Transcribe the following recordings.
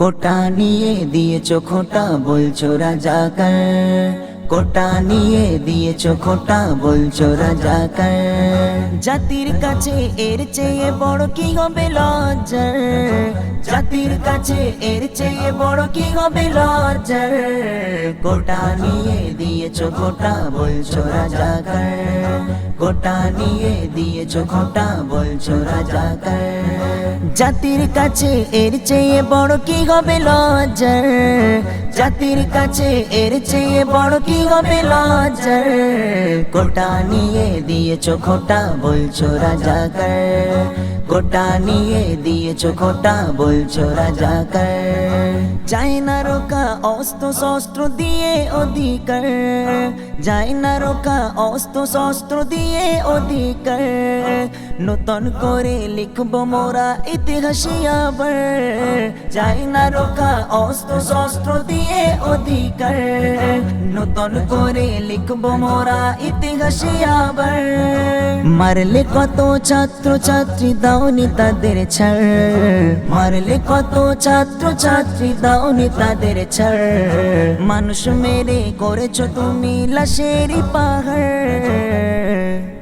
কোটা নিয়ে দিয়েছ খোটা, বলছো রাজাকার। কোটা নিয়ে দিয়েছ খোটা, বলছো রাজাকার। জাতির কাছে এর চেয়ে বড় কি হবে লজ্জার? জাতির কাছে এর চেয়ে বড় কি হবে লজ্জার? কোটা নিয়ে দিয়েছ খোটা, বলছো রাজাকার। কোটা নিয়ে দিয়েছ খোটা বলছো রাজাকার। জাতির কাছে এর চেয়ে বড় কি হবে লজ্জার? জাতির কাছে এর চেয়ে বড় কি হবে লজ্জার? কোটা নিয়ে দিয়েছ খোটা বলছো রাজাকার। কোটা নিয়ে দিয়েছ খোটা বলছো রাজাকার। চাই না রোকা অস্ত্র শস্ত্র দিয়ে অধিকার। যায় না রোকা অস্ত্র শস্ত্র দিয়ে অধিকার। নতুন করে লিখব মোরা ইতিহাসে আবার। যায় না রোকা অস্ত্র শস্ত্র দিয়ে অধিকার। নতুন করে লিখব মোরা ইতিহাসে আবার। মারলে কত ছাত্র ছাত্রী দাওনি তাদের ছাড়। মারলে কত ছাত্র ছাত্রী দাওনি তাদের ছাড়। মানুষ মেরে করেছ তুমি লাশেরই পাহাড়।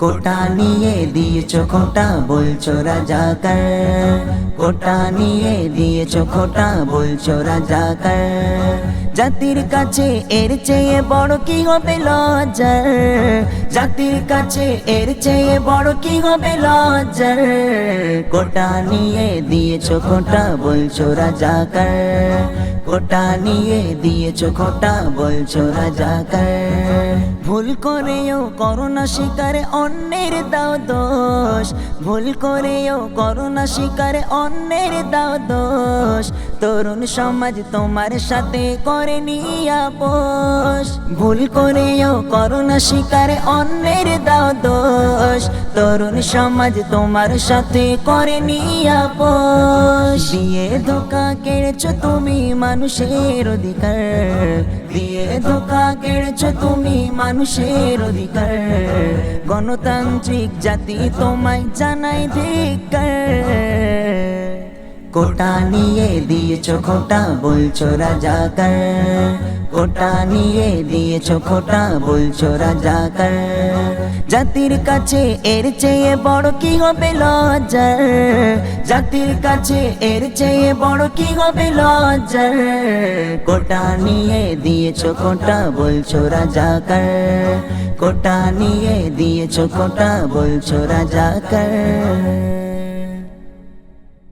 কোটা নিয়ে দিয়েছ খোটা, বলছো রাজাকার। কোটা নিয়ে দিয়েছ খোটা, বলছো রাজাকার। জাতির কাছে এর চেয়ে বড় কি হবে লজ্জার? জাতির কাছে এর চেয়ে বড় কি হবে লজ্জার? কোটা নিয়ে দিয়েছ খোটা, বলছো রাজাকার। কোটা নিয়ে দিয়েছ খোটা বলছো রাজাকার ভুল করেও করোনা শিকার অন্যের দাও দোষ। ভুল করেও করোনা শিকার অন্যের দাও দোষ। তরুণ সমাজ তোমার সাথে করে আপোষ। ভুল করেও করোনা শিকার অন্যের দাও দোষ। তরুণ সমাজ তোমার সাথে করে আপোষ। দিয়ে ধোকা কেড়েছ তুমি মানুষের অধিকার। দিয়ে ধোকা কেড়েছ তুমি মানুষের অধিকার। গণতান্ত্রিক জাতি তোমায় জানাই ধিকার কোটা নিয়ে দিয়েছ খোটা, বলছো রাজাকার। কোটা নিয়ে দিয়েছ খোটা, বলছো রাজাকার। জাতির কাছে এর চেয়ে বড় কি হবে লজ্জার? জাতির কাছে এর চেয়ে বড় কি হবে লজ্জার? কোটা নিয়ে দিয়েছ খোটা, বলছো রাজাকার। কোটা নিয়ে দিয়েছ খোটা, বলছো রাজাকার।